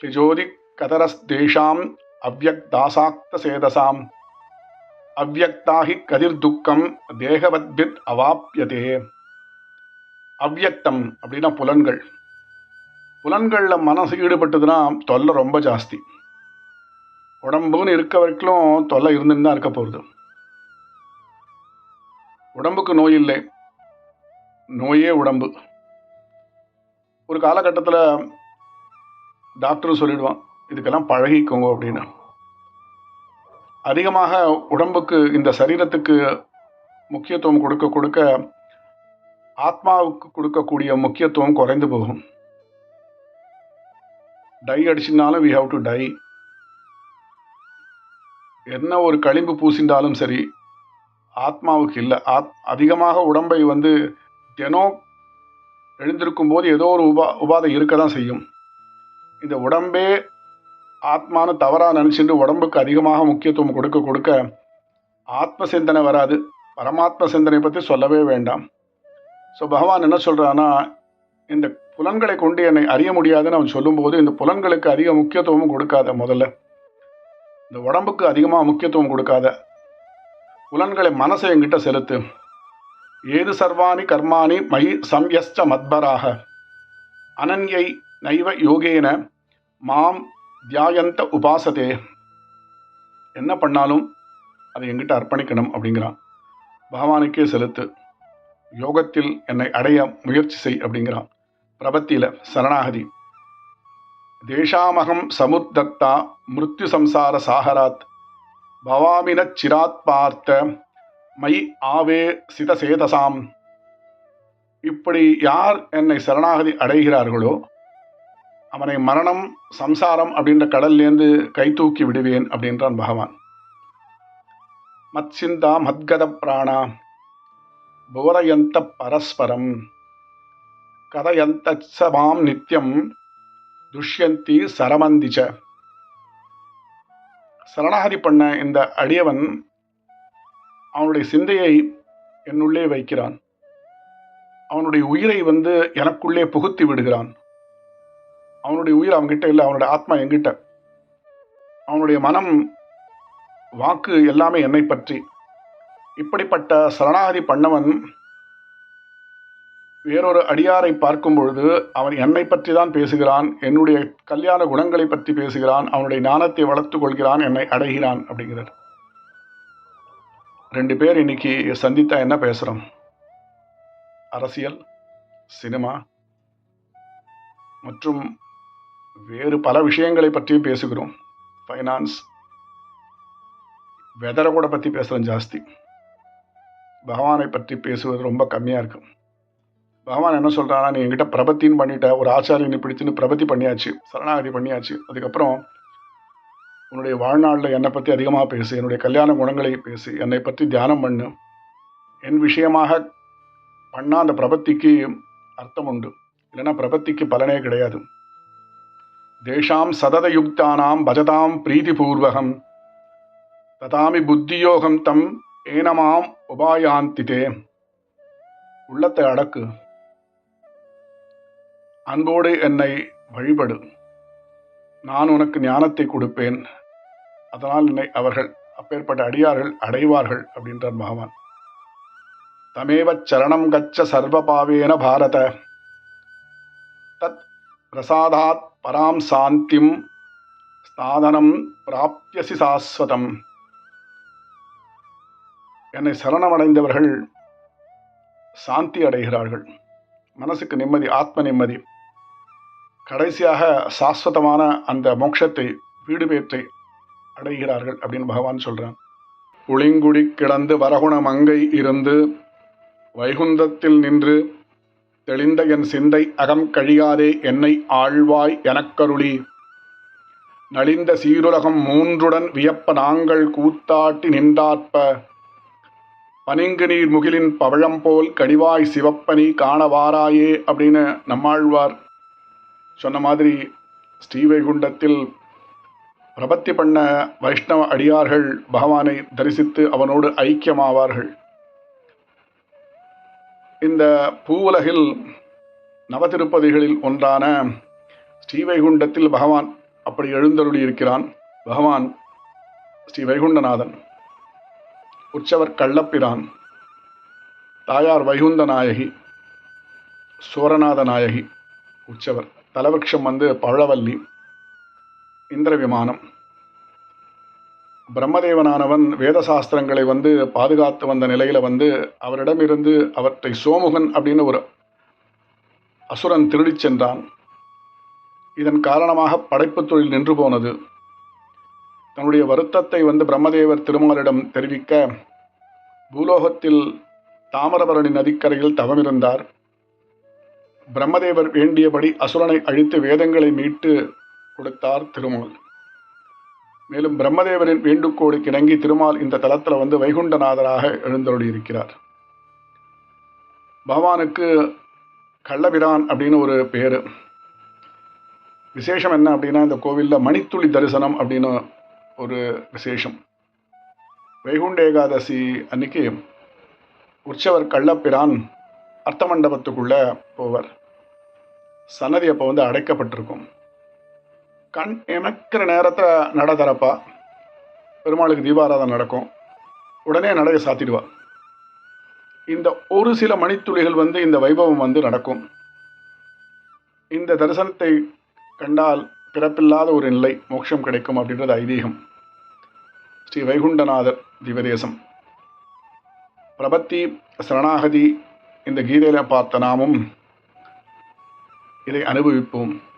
திரிஜோதி கதரஸ்தேஷாம் அவ்வக்தாசாக்தசேதசாம் அவ்வக்தாகி கதிர் துக்கம் தேகவத்பித் அவாப்பியதே அவ்யக்தம் அப்படின்னா புலன்கள். புலன்களில் மனசு ஈடுபட்டதுன்னா தொல்லை ரொம்ப ஜாஸ்தி. உடம்புன்னு இருக்க வரைக்கும் தொல்லை இருந்துன்னு தான் இருக்க போகுது. உடம்புக்கு நோய் இல்லை. நோயே உடம்பு. ஒரு காலகட்டத்தில் டாக்டரும் சொல்லிடுவான் இதுக்கெல்லாம் பழகிக்கோங்க அப்படின்னு. அதிகமாக உடம்புக்கு இந்த சரீரத்துக்கு முக்கியத்துவம் கொடுக்க கொடுக்க ஆத்மாவுக்கு கொடுக்கக்கூடிய முக்கியத்துவம் குறைந்து போகும். டை அடிச்சினாலும் வி ஹாவ் டு டை என்ன ஒரு களிம்பு பூசிண்டாலும் சரி ஆத்மாவுக்கு இல்லை. ஆத் அதிகமாக உடம்பை வந்து தினம் எழுந்திருக்கும் போது ஏதோ ஒரு உபா உபாதை இருக்க தான் செய்யும். இந்த உடம்பே ஆத்மானு தவறாக நினச்சிட்டு உடம்புக்கு அதிகமாக முக்கியத்துவம் கொடுக்க கொடுக்க ஆத்ம சிந்தனை வராது. பரமாத்ம சிந்தனை பற்றி சொல்லவே வேண்டாம். ஸோ பகவான் என்ன சொல்கிறான்னா இந்த புலன்களை கொண்டு என்னை அறிய முடியாதுன்னு அவன் சொல்லும்போது இந்த புலன்களுக்கு அதிக முக்கியத்துவமும் கொடுக்காத முதல்ல. இந்த உடம்புக்கு அதிகமாக முக்கியத்துவம் கொடுக்காத. புலன்களை மனசை என்கிட்ட செலுத்து. ஏது சர்வாணி கர்மாணி மயி சம்யஸ்ச மத்பராக. அனன்யை நைவ யோகேன மாம் தியாயந்த உபாசதே. என்ன பண்ணாலும் அதை எங்கிட்ட அர்ப்பணிக்கணும் அப்படிங்கிறான். பகவானுக்கே செலுத்து. யோகத்தில் என்னை அடைய முயற்சி செய் அப்படிங்கிறான். பிரபத்தியில் சரணாகதி. தேஷாமகம் சமுத்தத்தா மிருத்யு சம்சார சாகராத். பவாமின சிராத் பார்த்த மை ஆவே சிதசேதசாம். இப்படி யார் என்னை சரணாகதி அடைகிறார்களோ அவனை மரணம் சம்சாரம் அப்படின்ற கடல்லேருந்து கை தூக்கி விடுவேன் அப்படின்றான் பகவான். மத்சிந்தா மத்கத பிராணா போரயந்த பரஸ்பரம் கதயந்த சமாம் நித்தியம் துஷ்யந்தி சரமந்திச்ச. சரணாகதி பண்ண இந்த அடியவன் அவனுடைய சிந்தையை என்னுள்ளே வைக்கிறான். அவனுடைய உயிரை வந்து எனக்குள்ளே புகுத்தி விடுகிறான். அவனுடைய உயிர் அவன்கிட்ட இல்லை அவனுடைய ஆத்மா என்கிட்ட. அவனுடைய மனம் வாக்கு எல்லாமே என்னை பற்றி. இப்படிப்பட்ட சரணாகதி பண்ணவன் வேறொரு அடியாரை பார்க்கும் பொழுது அவன் என்னை பற்றி தான் பேசுகிறான் என்னுடைய கல்யாண குணங்களை பற்றி பேசுகிறான் அவனுடைய ஞானத்தை வளர்த்து கொள்கிறான் என்னை அடைகிறான் அப்படிங்கிறார். ரெண்டு பேர் இன்னைக்கு சந்தித்தா என்ன பேசுகிறோம் அரசியல் சினிமா மற்றும் வேறு பல விஷயங்களை பற்றியும் பேசுகிறோம். ஃபைனான்ஸ் வெதரை கூட பற்றி பேசுகிறோம் ஜாஸ்தி. பகவானை பற்றி பேசுவது ரொம்ப கம்மியாக இருக்கும் பகவான் என்ன சொல்கிறானா நீ என்கிட்ட பிரபத்தின்னு பண்ணிட்ட ஒரு ஆச்சாரியனை பிடிச்சுன்னு பிரபத்தி பண்ணியாச்சு சரணாகதி பண்ணியாச்சு. அதுக்கப்புறம் உன்னுடைய வாழ்நாளில் என்னை பற்றி அதிகமாக பேசு என்னுடைய கல்யாண குணங்களை பேசு என்னை பற்றி தியானம் பண்ணு. என் விஷயமாக பண்ணால் அந்த பிரபத்திக்கு அர்த்தம் உண்டு. இல்லைன்னா பிரபத்திக்கு பலனே கிடையாது. தேஷாம் சததயுக்தானாம் பஜதாம் பிரீதிபூர்வகம். ததாமி புத்தியோகம் தம் ஏனமாம் உபாயாந்திதே. உள்ளத்தை அடக்கு. அன்போடு என்னை வழிபடு. நான் உனக்கு ஞானத்தை கொடுப்பேன். அதனால் என்னை அவர்கள் அப்பேற்பட்ட அடியார்கள் அடைவார்கள் அப்படின்றார் பகவான் தமேவ சரணம் கச்ச சர்வபாவேன பாரத தத் பிரசாதாத் பராம் சாந்திம் ஸ்தாதனம் பிராப்யசி சாஸ்வதம் என்னை சரணமடைந்தவர்கள் சாந்தி அடைகிறார்கள் மனசுக்கு நிம்மதி ஆத்ம நிம்மதி. கடைசியாக சாஸ்வதமான அந்த மோட்சத்தை வீடு பேற்றை அடைகிறார்கள் அப்படின்னு பகவான் சொல்கிறான் புளிங்குடி கிடந்து வரகுண மங்கை இருந்து வைகுந்தத்தில் நின்று தெளிந்த என் சிந்தை அகம் கழியாதே என்னை ஆழ்வாய் எனக்கருளி. நலிந்த சீருலகம் மூன்றுடன் வியப்ப நாங்கள் கூத்தாட்டி நின்றாற்ப. பனிங்கு நீர் முகிலின் பவழம் போல் கடிவாய் சிவப்பனி காணவாராயே அப்படின்னு நம்மாழ்வார் சொன்ன மாதிரி ஸ்ரீவைகுண்டத்தில் பிரபத்தி பண்ண வைஷ்ணவ அடியார்கள் பகவானை தரிசித்து அவனோடு ஐக்கியமாவார்கள். இந்த பூவுலகில் நவதிருப்பதிகளில் ஒன்றான ஸ்ரீவைகுண்டத்தில் பகவான் அப்படி எழுந்தருளி இருக்கிறான் பகவான் ஸ்ரீ வைகுண்டநாதன் உற்சவர் கள்ளப்பிரான் தாயார் வைகுந்த நாயகி சோரநாத நாயகி உற்சவர் தலவிருஷம் வந்து பழவல்லி இந்திர விமானம் பிரம்மதேவனானவன் வேத சாஸ்திரங்களை வந்து பாதுகாத்து வந்த நிலையில் வந்து அவரிடமிருந்து அவற்றை சோமுகன் அப்படின்னு ஒரு அசுரன் திருடிச் சென்றான். இதன் காரணமாக படைப்பு தொழில் நின்று போனது. தன்னுடைய வருத்தத்தை வந்து பிரம்மதேவர் திருமாலிடம் தெரிவிக்க பூலோகத்தில் தாமிரபரணி நதிக்கரையில் தவமிருந்தார். பிரம்மதேவர் வேண்டியபடி அசுரனை அழித்து வேதங்களை மீட்டு கொடுத்தார் திருமால். மேலும் பிரம்மதேவரின் வேண்டுகோளுக்கு இணங்கி திருமால் இந்த தலத்தில் வந்து வைகுண்டநாதராக எழுந்தருளி இருக்கிறார் பகவானுக்கு கள்ளபிரான் அப்படின்னு ஒரு பேர். விசேஷம் என்ன அப்படின்னா இந்த கோவிலில் மணித்துளி தரிசனம் அப்படின்னு ஒரு விசேஷம். வைகுண்ட ஏகாதசி அன்னைக்கு உற்சவர் கள்ளப்பிரான் அர்த்த மண்டபத்துக்குள்ளே போவர். சன்னதி அப்போ வந்து அடைக்கப்பட்டிருக்கும். கண் இமைக்கிற நேரத்தில் நட திறப்பா பெருமாளுக்கு தீபாராதனை நடக்கும். உடனே நடையை சாத்திடுவா. இந்த ஒரு சில மணித்துளிகள் வந்து இந்த வைபவம் வந்து நடக்கும். இந்த தரிசனத்தை கண்டால் பிறப்பில்லாத ஒரு நிலை மோட்சம் கிடைக்கும் அப்படின்றது ஐதீகம். ஸ்ரீ வைகுண்டநாதர் திவதேசம். பிரபத்தி சரணாகதி. இந்த கீதையில பார்த்த நாமும் இதை அனுபவிப்போம்.